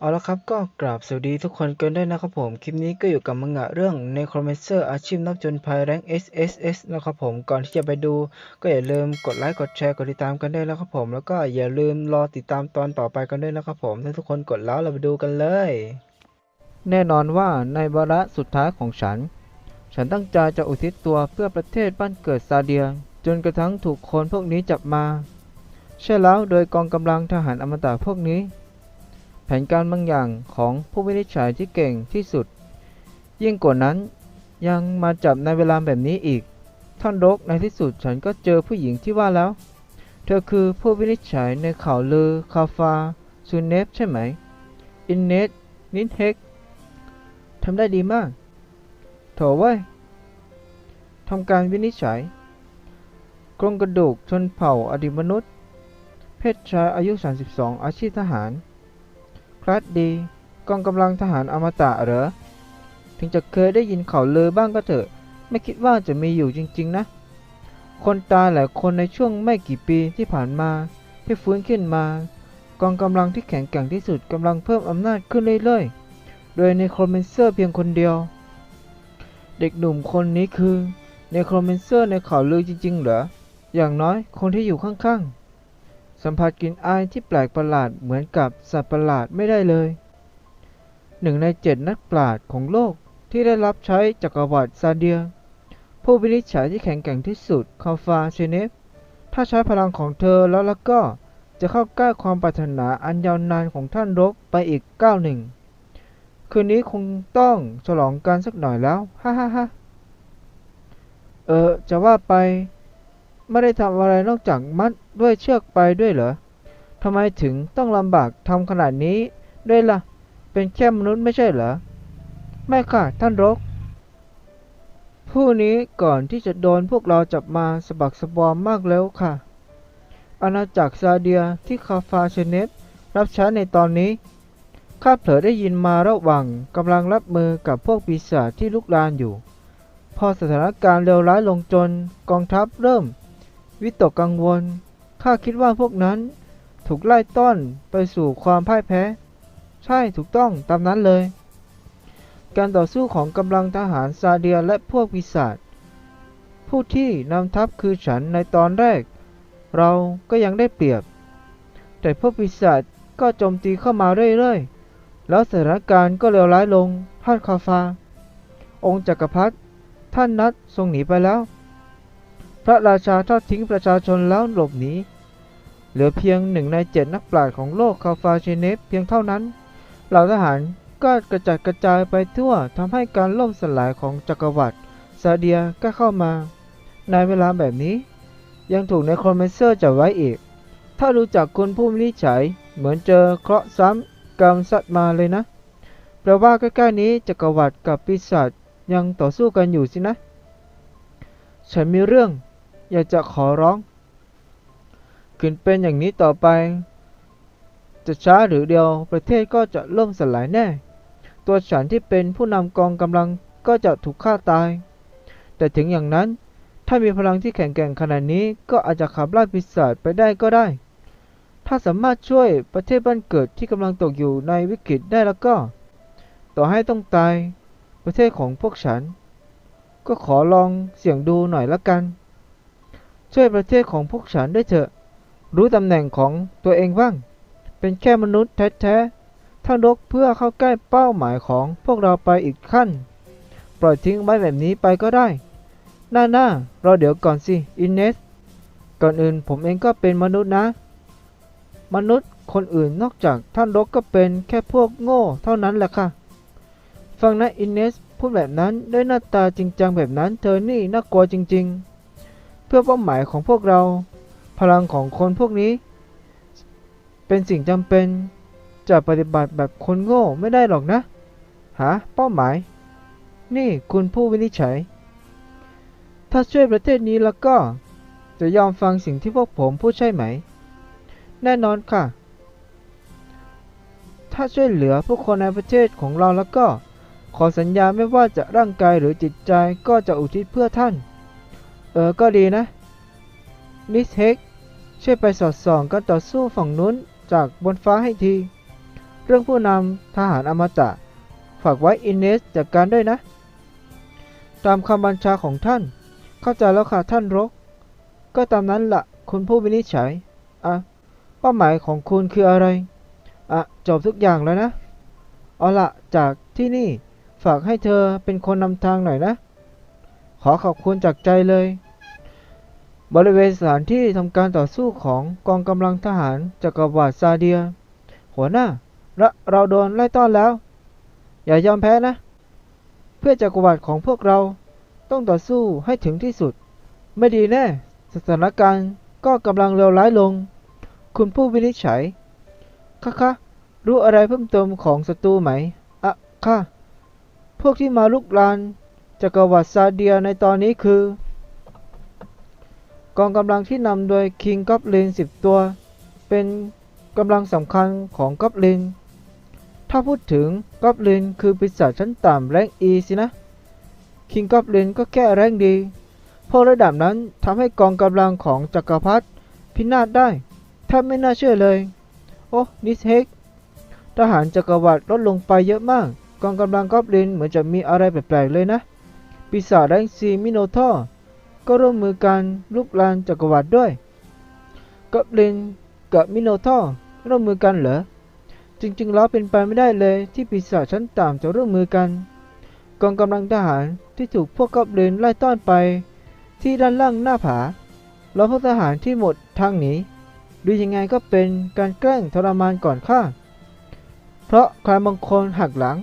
เอาละครับก็กราบสวัสดีทุกคนกันด้วยนะครับผม คลิปนี้ก็อยู่กับมังงะเรื่อง Necromancer อาชีพนักจนภัยแรง SSS นะครับผมก่อนที่จะไปดู ก็อย่าลืมกดไลค์กดแชร์กดติดตามกันด้วยนะครับผม แล้วก็อย่าลืมรอติดตามตอนต่อไปกันด้วยนะครับผม ถ้าทุกคนกดแล้วเราไปดูกันเลย แน่นอนว่าในวาระสุดท้ายของฉัน ฉันตั้งใจจะอุทิศตัวเพื่อประเทศบ้านเกิดซาเดีย จนกระทั่งถูกคนพวกนี้จับมา ใช่แล้วโดยกองกำลังทหารอมตะพวกนี้ แผนการบางอย่างของผู้วินิจฉัยที่เก่งที่สุด ยิ่งกว่านั้นยังมาจับในเวลาแบบนี้อีก ท่านรกในที่สุดฉันก็เจอผู้หญิงที่ว่าแล้ว เธอคือผู้วินิจฉัยในข่าวลือคาฟาซูเนฟใช่ไหม อินเนตนินเฮกทำได้ดีมากโถเว้ยทำการวินิจฉัยโครงกระดูกชนเผ่าอดีตมนุษย์ เพศชายอายุ 32 อาชีพทหาร คลาสดีกองกำลังทหารอมตะเหรอ ถึงจะเคยได้ยินข่าวลือบ้างก็เถอะ ไม่คิดว่าจะมีอยู่จริง ๆ นะ คนตายหลายคนในช่วงไม่กี่ปีที่ผ่านมา ที่ฟื้นขึ้นมา กองกำลังที่แข็งแกร่งที่สุดกำลังเพิ่มอำนาจขึ้นเรื่อยๆ โดยในโครเมนเซอร์เพียงคนเดียว เด็กหนุ่มคนนี้คือในโครเมนเซอร์ในข่าวลือจริง ๆ เหรอ อย่างน้อยคนที่อยู่ข้างๆ สัมผัสกลิ่นอายที่แปลกประหลาดเหมือนกับสัตว์ประหลาดไม่ได้เลยหนึ่งในเจ็ดนักปราชญ์ของโลกที่ได้รับใช้จักรวรรดิซาเดีย ผู้วินิจฉัยที่แข็งแกร่งที่สุดคาฟาเชเนฟถ้าใช้พลังของเธอแล้วแล้วก็จะเข้าใกล้ความปรารถนาอันยาวนานของท่านรกไปอีกก้าวหนึ่ง คืนนี้คงต้องฉลองกันสักหน่อยแล้ว ฮ่าฮ่าฮ่าเออ จะว่าไป ไม่ได้ทำอะไรนอกจากมัดด้วยเชือกไปด้วยเหรอทำไมถึงต้องลำบากทำขนาดนี้ด้วยล่ะ เป็นแค่มนุษย์ไม่ใช่เหรอ ไม่ค่ะ ท่านรก ผู้นี้ก่อนที่จะโดนพวกเราจับมาสะบักสะบอมมากแล้วค่ะ อาณาจักรซาเดียที่คาฟาเชเนฟรับใช้ในตอนนี้ข้าเผลอได้ยินมาระหว่างกำลังรับมือกับพวกปีศาจที่ลุกลานอยู่ พอสถานการณ์เลวร้ายลงจนกองทัพเริ่ม วิตกกังวล ข้าคิดว่าพวกนั้นถูกไล่ต้อนไปสู่ความพ่ายแพ้ ใช่ถูกต้องตามนั้นเลย การต่อสู้ของกำลังทหารซาเดียและพวกปีศาจผู้ที่นำทัพคือฉันในตอนแรก เราก็ยังได้เปรียบ แต่พวกปีศาจก็โจมตีเข้ามาเรื่อยๆ แล้วสถานการณ์ก็เลวร้ายลงท่านคาฟา องค์จักรพรรดิท่านนัดทรงหนีไปแล้ว พระราชาทอดทิ้งประชาชนแล้วหลบหนีเหลือเพียงหนึ่งในเจ็ดนักปราชญ์ของโลกคาฟาเชเนฟเพียงเท่านั้น เหล่าทหารก็กระจัดกระจายไปทั่วทำให้การล่มสลายของจักรวรรดิซาเดียก็เข้ามา ในเวลาแบบนี้ ยังถูกในคอมเมนเซอร์จับไว้อีก ถ้ารู้จักคนผู้วินิจฉัยเหมือนเจอเคราะห์ซ้ำกรรมสัตว์มาเลยนะแปลว่าใกล้ๆนี้จักรวรรดิกับปีศาจยังต่อสู้กันอยู่สินะ ฉันมีเรื่อง อยากจะขอร้องขืนเป็นอย่างนี้ต่อไป จะช้าหรือเดียวประเทศก็จะล่มสลายแน่ ตัวฉันที่เป็นผู้นำกองกำลังก็จะถูกฆ่าตาย แต่ถึงอย่างนั้น ถ้ามีพลังที่แข็งแกร่งขนาดนี้ก็อาจจะขับไล่ปีศาจไปได้ก็ได้ ถ้าสามารถช่วยประเทศบ้านเกิดที่กำลังตกอยู่ในวิกฤตได้แล้วก็ ต่อให้ต้องตาย ประเทศของพวกฉัน ก็ขอลองเสี่ยงดูหน่อยละกัน ช่วยประเทศของพวกฉันได้เถอะ รู้ตำแหน่งของตัวเองบ้าง เป็นแค่มนุษย์แท้ๆท่านรกเพื่อเข้าใกล้เป้าหมายของพวกเราไปอีกขั้น ปล่อยทิ้งไว้แบบนี้ไปก็ได้ หน้าหน้ารอเดี๋ยวก่อนสิ อินเนส ก่อนอื่นผมเองก็เป็นมนุษย์นะ มนุษย์คนอื่นนอกจากท่านรกก็เป็นแค่พวกโง่เท่านั้นแหละค่ะ ฟังนะอินเนสพูดแบบนั้นด้วยหน้าตาจริงจังแบบนั้นเธอนี่น่ากลัวจริง ๆ เพื่อเป้าหมายของพวกเรา พลังของคนพวกนี้ เป็นสิ่งจำเป็น จะปฏิบัติแบบคนโง่ไม่ได้หรอกนะหาเป้าหมาย นี่คุณผู้วินิจฉัย ถ้าช่วยประเทศนี้แล้วก็ จะยอมฟังสิ่งที่พวกผมพูดใช่ไหม แน่นอนค่ะ ถ้าช่วยเหลือผู้คนในประเทศของเราแล้วก็ ขอสัญญาไม่ว่าจะร่างกายหรือจิตใจก็จะอุทิศเพื่อท่าน เออ ก็ดีนะนิสเฮกช่วยไปสอดส่องการต่อสู้ฝั่งนู้นจากบนฟ้าให้ที เรื่องผู้นำทหารอมตะ ฝากไว้อินเนสจัดการด้วยนะ ตามคำบัญชาของท่าน เข้าใจแล้วค่ะท่านรก ก็ตามนั้นละคุณผู้วินิจฉัย อะ เป้าหมายของคุณคืออะไร อะ จบทุกอย่างแล้วนะ เอาละจากที่นี่ฝากให้เธอเป็นคนนำทางหน่อยนะ ขอขอบคุณจากใจเลย บริเวณสถานที่ทำการต่อสู้ของกองกำลังทหารจักรวรรดิซาเดีย หัวหน้าเราเราโดนไล่ต้อนแล้ว อย่ายอมแพ้นะ เพื่อจักรวรรดิของพวกเราต้องต่อสู้ให้ถึงที่สุด ไม่ดีแน่ สถานการณ์ก็กำลังเลวร้ายลง คุณผู้วินิจฉัยค่ะคะรู้อะไรเพิ่มเติมของศัตรูไหมอะค่ะ พวกที่มาลุกลานจักรวรรดิซาเดียในตอนนี้คือ กองกำลังที่นำโดยคิงกัปลินสิบตัว เป็นกำลังสำคัญของกัปลิน ถ้าพูดถึงกัปลินคือปีศาจชั้นต่ำแรงอีสินะ คิงกัปลินก็แค่แรงดี เพราะระดับนั้นทำให้กองกำลังของจักรพรรดิพินาศได้แทบไม่น่าเชื่อเลย โอ้นิสเฮกทหารจักรวรรดิลดลงไปเยอะมาก กองกำลังกอบลินเหมือนจะมีอะไรแปลกๆเลยนะ ปีศาจแรงซีมิโนทอร์ ก็ร่วมมือกันลุกลานจักรวรรดิด้วยกอบลินกับมิโนทอร์ร่วมมือกันเหรอ จริงๆแล้วเป็นไปไม่ได้เลยที่ปีศาจชั้นต่ำจะร่วมมือกัน กองกำลังทหารที่ถูกพวกกอบลินไล่ต้อนไป ที่ด้านล่างหน้าผา แล้วพวกทหารที่หมดทางหนีดูยังไงก็เป็นการแกล้งทรมานก่อนฆ่า เพราะใครบางคนหักหลัง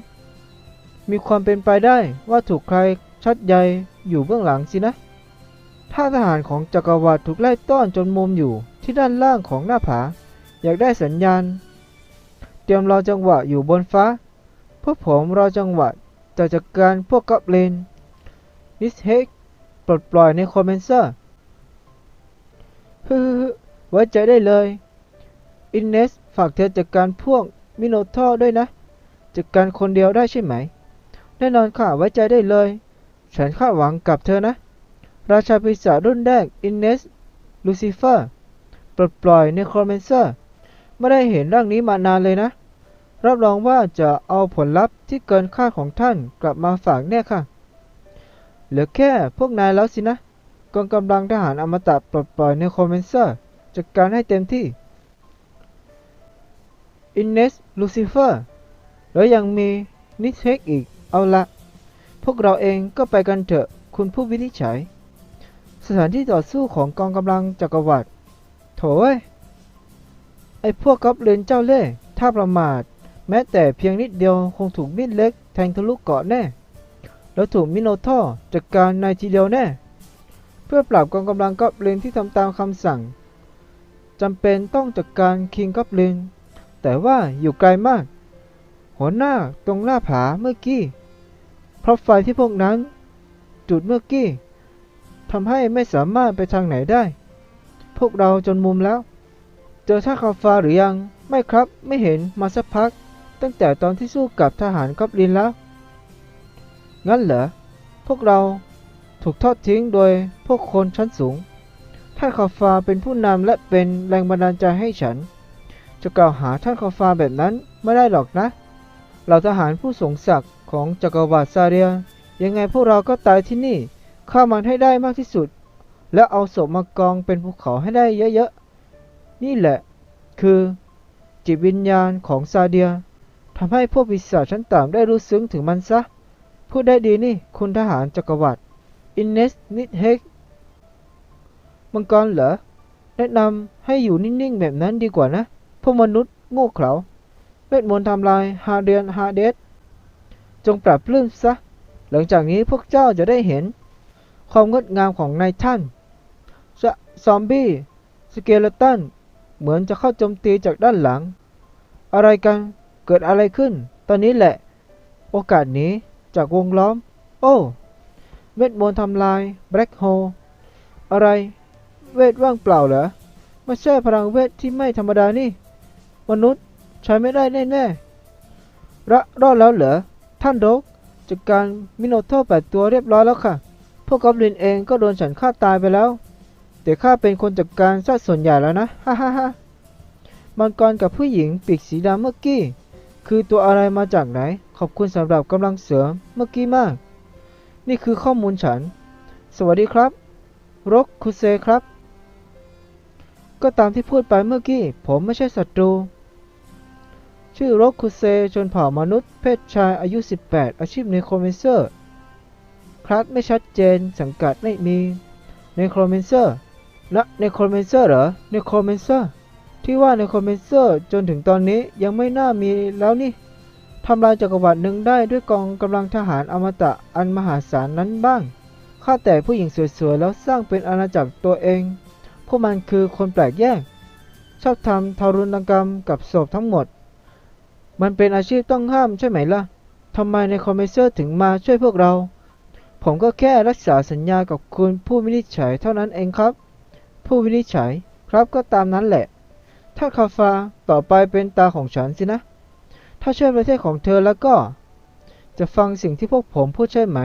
มีความเป็นไปได้ว่าถูกใครชัดใยอยู่เบื้องหลังสินะ ถ้าทหารของจักรวรรดิถูกไล่ต้อนจนมุมอยู่ที่ด้านล่างของหน้าผา อยากได้สัญญาณ เตรียมรอจังหวะอยู่บนฟ้า พวกผมรอจังหวะจะจัดการพวกกับเลนนิสเฮกปลดปล่อยในคอมเมนเซอร์ฮึไว้ใจได้เลย อินเนสฝากเธอจัดการพวกมิโนทอร์ด้วยนะ จัดการคนเดียวได้ใช่ไหม แน่นอนค่ะไว้ใจได้เลย ฉันคาดหวังกับเธอนะ ราชาปีศาจรุ่นแรกอินเนสลูซิเฟอร์ปลดปล่อยในโคอมเมนเซอร์ไม่ได้เห็นร่างนี้มานานเลยนะ รับรองว่าจะเอาผลลัพธ์ที่เกินคาดของท่านกลับมาฝากแน่ค่ะ เหลือแค่พวกนายแล้วสินะกองกำลังทหารอมตะปลดปล่อยในโคอมเมนเซอร์จัดการให้เต็มที่อินเนสลูซิเฟอร์แล้วยังมีนิเทคอีก เอาละ พวกเราเองก็ไปกันเถอะ คุณผู้วินิจฉัย สถานที่ต่อสู้ของกองกำลังจักรวรรดิโถ่ไอพวกกอบเลนเจ้าเล่ห์ถ้าประมาท แม้แต่เพียงนิดเดียวคงถูกมีดเล็กแทงทะลุเกาะแน่ แล้วถูกมิโนท่อจัดการในทีเดียวแน่ เพื่อปราบกองกำลังกอบเลนที่ทำตามคำสั่งจำเป็นต้องจัดการคิงกอบเลนแต่ว่าอยู่ไกลมาก หัวหน้าตรงหน้าผาเมื่อกี้เพราะไฟที่พวกนั้น จุดเมื่อกี้ ทำให้ไม่สามารถไปทางไหนได้ พวกเราจนมุมแล้ว เจอท่าคาฟาหรือยัง ไม่ครับ ไม่เห็นมาสักพัก ตั้งแต่ตอนที่สู้กับทหารกอบลินแล้ว งั้นเหรอ พวกเราถูกทอดทิ้งโดยพวกคนชั้นสูง ท่านคาฟาเป็นผู้นำและเป็นแรงบันดาลใจให้ฉัน จะกล่าวหาท่านคาฟาแบบนั้นไม่ได้หรอกนะ เหล่าทหารผู้สงศักดิ์ของจักรวรรดิซาเรีย ยังไงพวกเราก็ตายที่นี่ ฆ่ามันให้ได้มากที่สุด แล้วเอาศพมากองเป็นภูเขาให้ได้เยอะๆ นี่แหละ คือจิตวิญญาณของซาเดียทำให้พวกปีศาจชั้นต่ำได้รู้ซึ้งถึงมันซะ พูดได้ดีนี่ คุณทหารจักรวรรดิอินเนสนิดเฮกมังกรเหรอ แนะนำให้อยู่นิ่งๆ แบบนั้นดีกว่านะ พวกมนุษย์โง่เขลาเวทมนต์ทำลายฮาเดียนฮาเดสจงปรับปลื้มซะ หลังจากนี้พวกเจ้าจะได้เห็น ความงดงามของนายท่าน ซอมบี้ สเกเลตัน เหมือนจะเข้าโจมตีจากด้านหลัง อะไรกัน เกิดอะไรขึ้น ตอนนี้แหละ โอกาสนี้จากวงล้อม โอ้เวทมนต์ทำลาย แบล็คโฮอะไร เวทว่างเปล่าเหรอ ไม่ใช่พลังเวทที่ไม่ธรรมดานี่ มนุษย์ใช้ไม่ได้แน่ๆระรอดแล้วเหรอ ท่านโดกจัดการมิโนโทแปดตัวเรียบร้อยแล้วค่ะ พวกกอบลินเองก็โดนฉันฆ่าตายไปแล้ว แต่ข้าเป็นคนจัดการซะส่วนใหญ่แล้วนะฮ่าฮ่าฮ่ามังกรกับผู้หญิงปีกสีดำเมื่อกี้ คือตัวอะไรมาจากไหน ขอบคุณสำหรับกำลังเสริมเมื่อกี้มาก นี่คือข้อมูลฉัน สวัสดีครับ รกคุเซครับ ก็ตามที่พูดไปเมื่อกี้ ผมไม่ใช่ศัตรู ชื่อรกคุเซชนเผ่ามนุษย์ เพศชายอายุ 18 อาชีพในโครเมนเซอร์ คลาสไม่ชัดเจน สังกัดไม่มีในโครเมนเซอร์นะในโครเมนเซอร์เหรอในโครเมนเซอร์ที่ว่าในโครเมนเซอร์จนถึงตอนนี้ยังไม่น่ามีแล้วนี่ทำลายจักรวรรดิหนึ่งได้ด้วยกองกำลังทหารอมตะอันมหาศาลนั้นบ้างฆ่าแต่ผู้หญิงสวยๆแล้วสร้างเป็นอาณาจักรตัวเอง พวกมันคือคนแปลกแยก ชอบทำทารุณกรรมกับศพทั้งหมด มันเป็นอาชีพต้องห้ามใช่ไหมล่ะทำไมในคอมเมเซอร์ถึงมาช่วยพวกเรา ผมก็แค่รักษาสัญญากับคุณผู้วินิจฉัยเท่านั้นเองครับ ผู้วินิจฉัยครับก็ตามนั้นแหละ ถ้าคาฟาต่อไปเป็นตาของฉันสินะ ถ้าช่วยประเทศของเธอแล้วก็ จะฟังสิ่งที่พวกผมพูดใช่ไหม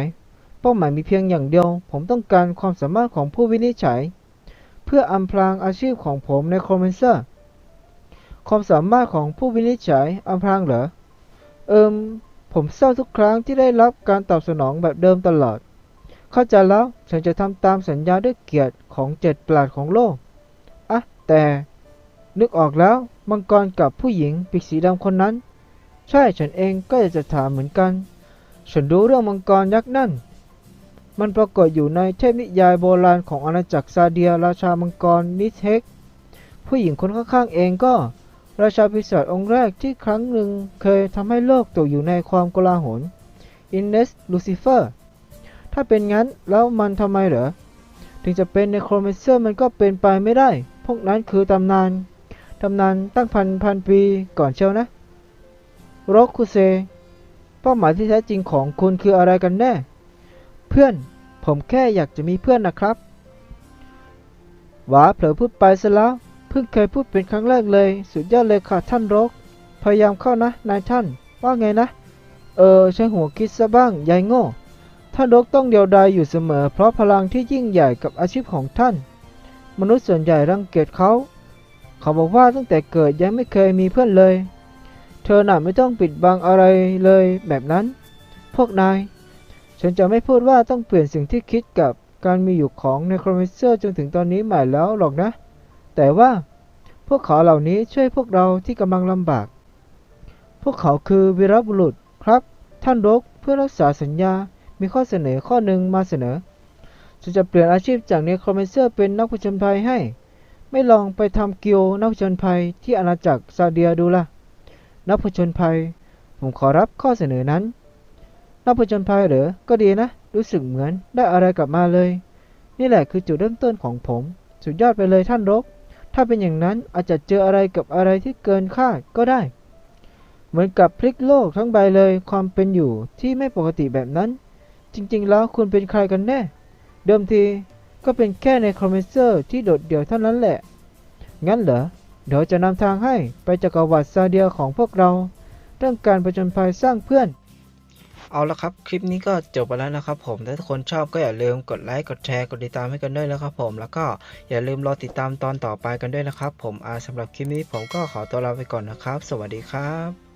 เป้าหมายมีเพียงอย่างเดียว ผมต้องการความสามารถของผู้วินิจฉัย เพื่ออำพรางอาชีพของผมในคอมเมนเซอร์ ความสามารถของผู้วินิจฉัยอำพรางเหรอ เอิมผมเศร้าทุกครั้งที่ได้รับการตอบสนองแบบเดิมตลอด เข้าใจแล้วฉันจะทำตามสัญญาด้วยเกียรติของเจ็ดปราดของโลกอะแต่นึกออกแล้วมังกรกับผู้หญิงปีกสีดำคนนั้น ใช่ฉันเองก็อยากจะถามเหมือนกัน ฉันรู้เรื่องมังกรยักษ์นั่น มันปรากฏอยู่ในเทพนิยายโบราณของอาณาจักรซาเดียราชามังกรนิเทค ผู้หญิงคนข้างๆเองก็ ราชาปีศาจองค์แรกที่ครั้งหนึ่งเคยทำให้โลกตกอยู่ในความโกลาหลอินเนสลูซิเฟอร์ ถ้าเป็นงั้นแล้วมันทำไมเหรอ ถึงจะเป็นในโครเมเซอร์มันก็เป็นไปไม่ได้ พวกนั้นคือตำนานตำนานตั้งพันพันปีก่อนเชียวนะโรคุเซ เป้าหมายที่แท้จริงของคุณคืออะไรกันแน่ เพื่อนผมแค่อยากจะมีเพื่อนนะครับหวาเผลอพูดไปซะแล้วเพิ่งเคยพูดเป็นครั้งแรกเลย สุดยอดเลยค่ะท่านโรก พยายามเข้านะนายท่าน ว่าไงนะ เออใช้หัวคิดซะบ้างยายโง่ ท่านโรกต้องเดียวดายอยู่เสมอ เพราะพลังที่ยิ่งใหญ่กับอาชีพของท่าน มนุษย์ส่วนใหญ่รังเกียจเขา เขาบอกว่าตั้งแต่เกิดยังไม่เคยมีเพื่อนเลย เธอหน่ะไม่ต้องปิดบังอะไรเลยแบบนั้น พวกนาย ฉันจะไม่พูดว่าต้องเปลี่ยนสิ่งที่คิดกับการมีอยู่ของในโครเมเซอร์จนถึงตอนนี้ใหม่แล้วหรอกนะ แต่ว่าพวกเขาเหล่านี้ช่วยพวกเราที่กำลังลำบาก พวกเขาคือวีรบุรุษครับ ท่านรกเพื่อรักษาสัญญา มีข้อเสนอข้อหนึ่งมาเสนอ จะเปลี่ยนอาชีพจากเนโครเมเซอร์เป็นนักผจญภัยให้ ไม่ลองไปทำเกิลด์นักผจญภัยที่อาณาจักรซาเดียดูล่ะ นักผจญภัย ผมขอรับข้อเสนอนั้น นักผจญภัยเหรอ ก็ดีนะ รู้สึกเหมือนได้อะไรกลับมาเลย นี่แหละคือจุดเริ่มต้นของผม สุดยอดไปเลยท่านรกถ้าเป็นอย่างนั้นอาจจะเจออะไรกับอะไรที่เกินคาดก็ได้เหมือนกับพลิกโลกทั้งใบเลยความเป็นอยู่ที่ไม่ปกติแบบนั้น จริงๆ แล้วคุณเป็นใครกันแน่ เดิมทีก็เป็นแค่ในคอมเมนเซอร์ที่โดดเดี่ยวเท่านั้นแหละ งั้นเหรอ เดี๋ยวจะนำทางให้ไปจักรวรรดิซาเดียของพวกเรา เรื่องการประจนภัยสร้างเพื่อน เอาละครับ คลิปนี้ก็จบไปแล้วนะครับผม ถ้าทุกคนชอบก็อย่าลืมกดไลค์ กดแชร์ กดติดตามให้กันด้วยนะครับผม แล้วก็อย่าลืมรอติดตามตอนต่อไปกันด้วยนะครับ ผมอาสำหรับคลิปนี้ผมก็ขอตัวลาไปก่อนนะครับ สวัสดีครับ